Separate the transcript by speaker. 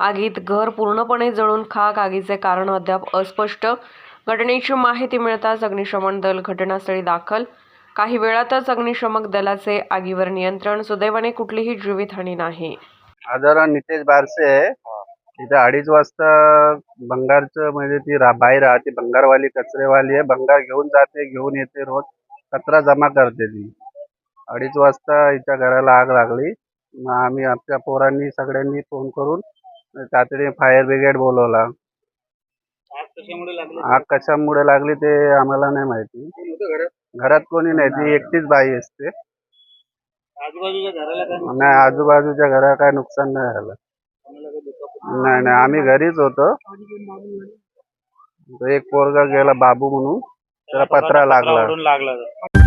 Speaker 1: आगीत घर पूर्णपणे जळून खाक आगीचे कारण अद्याप अस्पष्ट. घटनेची माहिती मिळताच अग्निशमन दल घटनास्थळी दाखल. काही वेळातच अग्निशमक दलाचे आगीवर नियंत्रण. सुदैवाने कुठलीही जीवितहानी नाही.
Speaker 2: आजारा नितेश बारसे तिथे अडीच वाजता भंगारचं म्हणजे ती रा बाई राहते भंगारवाली कचरेवाली आहे. भंगार घेऊन जाते घेऊन येते रोज. कचरा जमा करते ती. अडीच वाजता हिच्या घराला आग लागली. मग आम्ही आमच्या पोरांनी सगळ्यांनी फोन करून तातडीने फायर ब्रिगेड बोलवला.
Speaker 3: आग कशामुळे लागली
Speaker 2: ते आम्हाला नाही माहिती. घरात कोणी नाही ती एकटीच बाई असते. नाही आजूबाजूच्या घरा काय नुकसान नाही झालं. नाही नाही आम्ही घरीच होतो. एक पोरगा गेला बाबू म्हणून. त्याला पत्रा लागला.
Speaker 3: लागला.